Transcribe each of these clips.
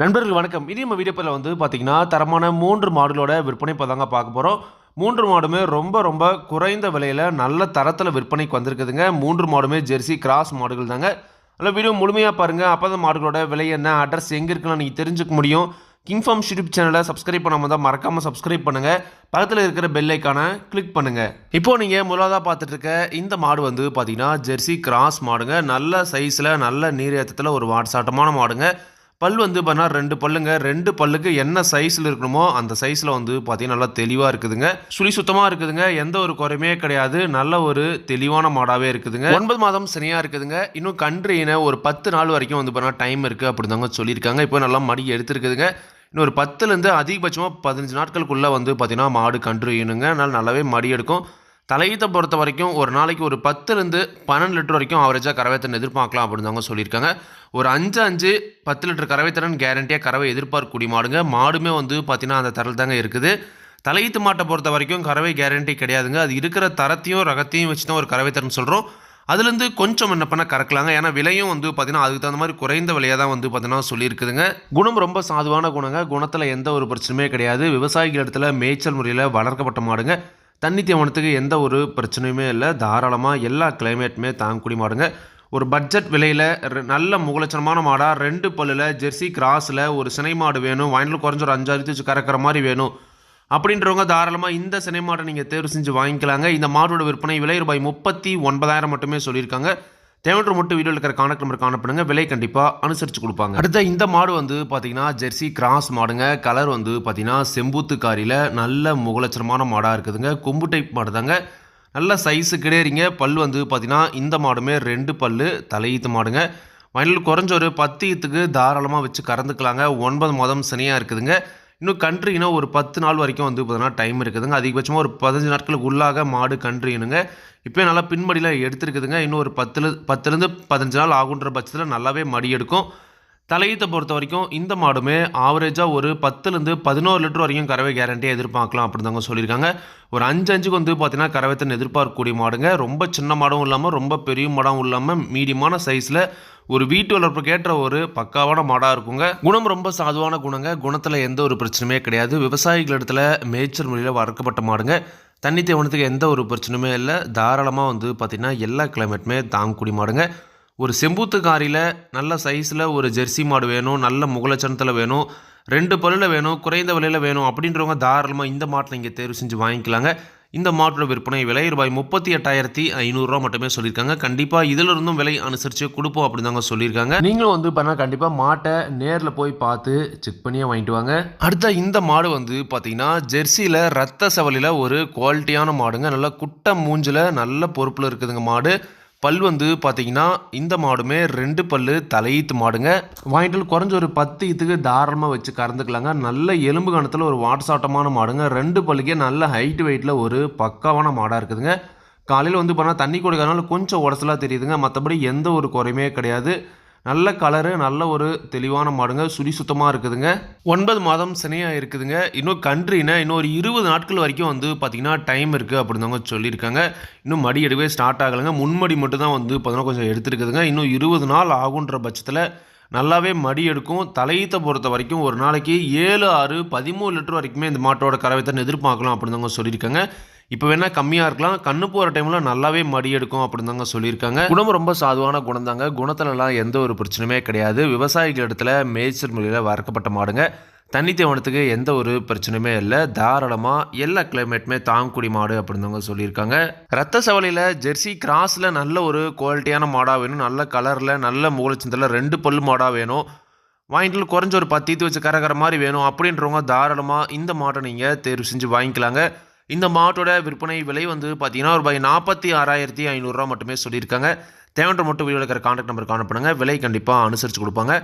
நண்பர்கள் வணக்கம். இனி நம்ம வீடியோ வந்து பார்த்தீங்கன்னா தரமான மூன்று மாடுகளோட விற்பனை இப்போ தாங்க பார்க்க போகிறோம் மூன்று மாடுமே ரொம்ப ரொம்ப குறைந்த விலையில் நல்ல தரத்தில் விற்பனைக்கு வந்திருக்குதுங்க. மூன்று மாடுமே ஜெர்சி கிராஸ் மாடுகள் தாங்க. அதில் வீடியோ முழுமையாக பாருங்கள் அப்போ தான் மாடுகளோட விலை என்ன அட்ரஸ் எங்கே இருக்குன்னு நீங்கள் தெரிஞ்சுக்க முடியும். கிங்ஃபார்ம் யூடியூப் சேனலை சப்ஸ்கிரைப் பண்ணாமல் தான் மறக்காமல் சப்ஸ்கிரைப் பண்ணுங்கள் பக்கத்தில் இருக்கிற பெல் ஐக்கானை கிளிக் பண்ணுங்கள் இப்போது நீங்கள் முதலாவதாக பார்த்துட்டு இருக்க இந்த மாடு வந்து பார்த்தீங்கன்னா ஜெர்சி கிராஸ் மாடுங்க. நல்ல சைஸில் நல்ல நீர் ஏற்றத்தில் ஒரு வாட்சாட்டமான மாடுங்க. பல் வந்து பார்த்தீங்கன்னா ரெண்டு பல்லுங்க. ரெண்டு பல்லுக்கு என்ன சைஸில் இருக்கணுமோ அந்த சைஸில் வந்து பார்த்தீங்கன்னா நல்லா தெளிவாக இருக்குதுங்க. சுழி சுத்தமாக இருக்குதுங்க. எந்த ஒரு குறையுமே கிடையாது. நல்ல ஒரு தெளிவான மாடாகவே இருக்குதுங்க. ஒன்பது மாதம் சனியாக இருக்குதுங்க. இன்னும் கன்று இன ஒரு பத்து நாள் வரைக்கும் வந்து பார்த்தீங்கன்னா டைம் இருக்குது அப்படிதாங்க சொல்லியிருக்காங்க. இப்போ நல்லா மடி எடுத்துருக்குதுங்க. இன்னொரு பத்துலேருந்து அதிகபட்சமாக பதினஞ்சு நாட்களுக்குள்ளே வந்து பார்த்திங்கன்னா மாடு கன்று ஈனுங்க அதனால் நல்லாவே மடி எடுக்கும். தலையீத்தை பொறுத்த வரைக்கும் ஒரு நாளைக்கு ஒரு பத்துலேருந்து பன்னெண்டு லிட்டர் வரைக்கும் அவரேஜாக கறவைத்தன் எதிர்பார்க்கலாம் அப்படின்னு தாங்க சொல்லியிருக்காங்க. ஒரு அஞ்சு அஞ்சு பத்து லிட்டர் கறவைத்திறன் கேரண்டியாக கறவை எதிர்பார்க்கக்கூடிய மாடுங்க மாடுமே வந்து பார்த்திங்கன்னா அந்த தரல் தாங்க இருக்குது. தலையீத்து மாட்டை பொறுத்த வரைக்கும் கறவை கேரண்டி கிடையாதுங்க. அது இருக்கிற தரத்தையும் ரகத்தையும் வச்சு தான் ஒரு கறவைத்திறன் சொல்கிறோம் அதுலேருந்து கொஞ்சம் என்ன பண்ண கறக்கலாங்க. ஏன்னா விலையும் வந்து பார்த்தீங்கன்னா அதுக்கு தகுந்த மாதிரி குறைந்த விலையாக தான் வந்து பார்த்தீங்கன்னா சொல்லியிருக்குதுங்க. குணம் ரொம்ப சாதுவான குணங்க. குணத்தில் எந்த ஒரு பிரச்சனையுமே கிடையாது. விவசாயிகள் இடத்துல மேய்ச்சல் முறையில் வளர்க்கப்பட்ட மாடுங்க. தண்ணி தேவனத்துக்கு எந்த ஒரு பிரச்சனையுமே இல்லை. தாராளமாக எல்லா கிளைமேட்டுமே தாங்கக்கூடிய மாடுங்க ஒரு பட்ஜெட் விலையில் நல்ல முகலட்சணமான மாடாக ரெண்டு பல்லில் ஜெர்சி கிராஸில் ஒரு சினை மாடு வேணும். வயலில் குறைஞ்ச ஒரு அஞ்சாறு வச்சு கறக்கிற மாதிரி வேணும். அப்படின்றவங்க தாராளமாக இந்த சினை மாடை நீங்கள் தேர்வு செஞ்சு வாங்கிக்கலாங்க. இந்த மாடோட விற்பனை விலை ரூபாய் முப்பத்தி ஒன்பதாயிரம் மட்டுமே சொல்லியிருக்காங்க. தேவையான மட்டும் வீடியோவில் இருக்கிற கான்டாக்ட் நம்பர் காணப்படுங்க விலை கண்டிப்பாக அனுசரித்து கொடுப்பாங்க. அடுத்த இந்த மாடு வந்து பார்த்தீங்கன்னா ஜெர்சி கிராஸ் மாடுங்க. கலர் வந்து பார்த்தீங்கன்னா செம்பூத்து காரியில் நல்ல முகலட்சரமான மாடாக இருக்குதுங்க. கொம்பு டைப் மாடு தாங்க நல்ல சைஸு கிடையாதுங்க. பல் வந்து பார்த்தீங்கன்னா இந்த மாடுமே ரெண்டு பல் தலையீத்து மாடுங்க. வயலில் குறைஞ்ச ஒரு பத்து ஈத்துக்கு தாராளமாக வச்சு கறந்துக்கலாங்க. ஒன்பது மாதம் சனியாக இருக்குதுங்க. இன்னும் கன்றுனா ஒரு பத்து நாள் வரைக்கும் வந்து பார்த்தீங்கன்னா டைம் இருக்குதுங்க. அதிகபட்சமாக ஒரு பதினஞ்சு நாட்களுக்கு உள்ளாக மாடு கன்றுனுங்க இப்போ நல்லா பின்மடியில் எடுத்துருக்குதுங்க. இன்னும் ஒரு பத்துல பத்துலேருந்து பதினஞ்சு நாள் ஆகுன்ற பட்சத்தில் நல்லாவே மடி எடுக்கும். தலையீத்தை பொறுத்த வரைக்கும் இந்த மாடுமே ஆவரேஜாக ஒரு பத்துலேருந்து பதினோரு லிட்டர் வரைக்கும் கறவை கேரண்டியாக எதிர்பார்க்கலாம் அப்படின்னு தாங்க சொல்லியிருக்காங்க. ஒரு அஞ்சு அஞ்சுக்கு வந்து பார்த்தீங்கன்னா கறவைத்தன் எதிர்பார்க்கக்கூடிய மாடுங்க. ரொம்ப சின்ன மாடும் இல்லாமல் ரொம்ப பெரிய மாடும் இல்லாமல் மீடியமான சைஸில் ஒரு வீட்டு வளர்ப்புக்கு ஏற்ற ஒரு பக்காவான மாடாக இருக்குங்க. குணம் ரொம்ப சாதுவான குணங்க. குணத்தில் எந்த ஒரு பிரச்சனையுமே கிடையாது. விவசாயிகள் இடத்துல மேய்ச்சல் முறையில் வளர்க்கப்பட்ட மாடுங்க. தண்ணி தேவனத்துக்கு எந்த ஒரு பிரச்சனையுமே இல்லை. தாராளமாக வந்து பார்த்திங்கன்னா எல்லா கிளைமேட்டுமே தாங்கக்கூடிய மாடுங்க. ஒரு செம்பூத்து காரியில் நல்ல சைஸில் ஒரு ஜெர்சி மாடு வேணும் நல்ல முகலச்சனத்தில் வேணும் ரெண்டு பல்லில் வேணும் குறைந்த விலையில் வேணும் அப்படின்றவங்க தாராளமாக இந்த மாட்டில் இங்கே தேர்வு செஞ்சு வாங்கிக்கலாங்க. இந்த மாட்டோட விற்பனை விலை ரூபாய் முப்பத்தி எட்டாயிரத்தி ஐநூறுரூவா மட்டுமே சொல்லியிருக்காங்க. கண்டிப்பாக இதில் இருந்தும் விலை அனுசரித்து கொடுப்போம் அப்படின்னு தாங்க சொல்லியிருக்காங்க. நீங்களும் வந்து பண்ணால் கண்டிப்பாக மாட்டை நேரில் போய் பார்த்து செக் பண்ணியே வாங்கிட்டு வாங்க. அடுத்த இந்த மாடு வந்து பார்த்தீங்கன்னா ஜெர்சியில் ரத்த செவலில் ஒரு குவாலிட்டியான மாடுங்க. நல்ல குட்டை மூஞ்சில் நல்ல பொறுப்பில் இருக்குதுங்க மாடு. பல் வந்து பார்த்தீங்கன்னா இந்த மாடுமே ரெண்டு பல் தலையீத்து மாடுங்க. வாங்கிட்டு குறைஞ்ச ஒரு பத்து ஈத்துக்கு தாராளமாக வச்சு கறந்துக்கலாங்க. நல்ல எலும்பு கணத்தில் ஒரு வாட்சாட்டமான மாடுங்க. ரெண்டு பல்லுக்கே நல்ல ஹைட் வெயிட்டில் ஒரு பக்காவான மாடாக இருக்குதுங்க. காலையில் வந்து பண்ணால் தண்ணி கொடுக்கறதுனால கொஞ்சம் உடசலாக தெரியுதுங்க. மற்றபடி எந்த ஒரு குறையுமே கிடையாது. நல்ல கலரு நல்ல ஒரு தெளிவான மாடுங்க. சுடி சுத்தமாக இருக்குதுங்க. ஒன்பது மாதம் சினையாக இருக்குதுங்க. இன்னும் கன்றுனா இன்னும் ஒரு இருபது நாட்கள் வரைக்கும் வந்து பார்த்திங்கன்னா டைம் இருக்குது அப்படின்னவங்க சொல்லியிருக்காங்க. இன்னும் மடி எடுக்கவே ஸ்டார்ட் ஆகலைங்க. முன்மடி மட்டும் தான் வந்து பார்த்தீங்கன்னா கொஞ்சம் எடுத்துருக்குதுங்க. இன்னும் இருபது நாள் ஆகுன்ற பட்சத்தில் நல்லாவே மடி எடுக்கும். தலையீத்தை பொறுத்த வரைக்கும் ஒரு நாளைக்கு ஏழு ஆறு பதிமூணு லிட்டர் வரைக்குமே இந்த மாட்டோட கறவைத்தன் எதிர்பார்க்கலாம் அப்படின்னு தாங்க சொல்லியிருக்காங்க. இப்போ வேணால் கம்மியாக இருக்கலாம். கண்ணு போகிற டைமில் நல்லாவே மடி எடுக்கும் அப்படின்னு தாங்க சொல்லியிருக்காங்க. குணம் ரொம்ப சாதுவான குணம் தாங்க குணத்துலலாம் எந்த ஒரு பிரச்சனையுமே கிடையாது. விவசாயிகள் இடத்துல மேய்ச்சல் முறையில் வறக்கப்பட்ட மாடுங்க. தண்ணி தேவனத்துக்கு எந்த ஒரு பிரச்சனையுமே இல்லை. தாராளமாக எல்லா கிளைமேட்டுமே தாங்கக்கூடிய மாடு அப்படின்னு தாங்க சொல்லியிருக்காங்க. ரத்த சவலையில் ஜெர்சி கிராஸில் நல்ல ஒரு குவாலிட்டியான மாடாக வேணும். நல்ல கலரில் நல்ல மூலச்சந்தில் ரெண்டு பல்லு மாடாக வேணும். வாங்கிட்டு குறைஞ்ச ஒரு பத்து வச்சு கரகர மாதிரி வேணும். அப்படின்றவங்க தாராளமாக இந்த மாட்டை நீங்கள் தேர்வு செஞ்சு வாங்கிக்கலாங்க. இந்த மாட்டோட விற்பனை விலை வந்து பார்த்தீங்கன்னா ரூபாய் நாற்பத்தி ஆறாயிரத்தி ஐநூறுரூவா மட்டுமே சொல்லியிருக்காங்க. தேவையான மட்டும் வீடியோ இருக்கிற காண்டாக்ட் நம்பர் காணப்படுங்க விலை கண்டிப்பாக அனுசரித்து கொடுப்பாங்க.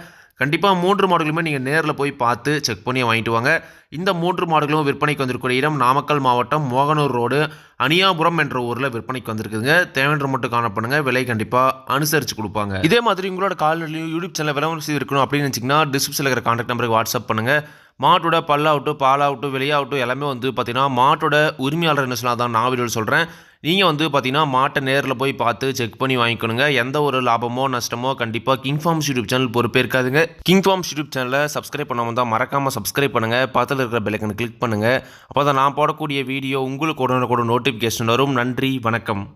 கண்டிப்பாக மூன்று மாடுகளுமே நீங்கள் நேரில் போய் பார்த்து செக் பண்ணி வாங்கிட்டு வாங்க. இந்த மூன்று மாடுகளும் விற்பனைக்கு வந்திருக்கூடிய இடம் நாமக்கல் மாவட்டம் மோகனூர் ரோடு அனியாபுரம் என்ற ஊரில் விற்பனைக்கு வந்திருக்குதுங்க. தேவைன்ற மட்டும் காணப்படுங்க விலை கண்டிப்பாக அனுசரித்து கொடுப்பாங்க. இதே மாதிரி உங்களோட கால்நிலையும் யூடியூப் சேனல் விளம்பரம் இருக்கணும் அப்படின்னு நினச்சிங்கன்னா டிஸ்கிரிப்ஷனில் இருக்கிற கான்டாக்ட் நம்பருக்கு வாட்ஸ்அப் பண்ணுங்கள் மாட்டோட பல்லாகட்டும் பாலாகட்டும் வெளியாகட்டும் எல்லாமே வந்து பார்த்திங்கன்னா மாட்டோட உரிமையாளர் என்ன சொன்னால் தான் நான் வீடியோ சொல்கிறேன் நீங்கள் வந்து பார்த்தீங்கன்னா மாட்டை நேரில் போய் பார்த்து செக் பண்ணி வாங்கிக்கணுங்க. எந்த ஒரு லாபமோ நஷ்டமோ கண்டிப்பாக கிங் ஃபார்ம்ஸ் யூடியூப் சேனல் பொறுப்பே இருக்காதுங்க கிங் ஃபார்ம்ஸ் யூடியூப் சேனலை சப்ஸ்கிரைப் பண்ணாமல் தான் மறக்காமல் சப்ஸ்கிரைப் பண்ணுங்கள் பக்கத்தில் இருக்கிற பெல்லைக்கனை கிளிக் பண்ணுங்கள் அப்போ தான் நான் போடக்கூடிய வீடியோ உங்களுக்கு உடனுக்குடன் நோட்டிஃபிகேஷன் வரும். நன்றி வணக்கம்.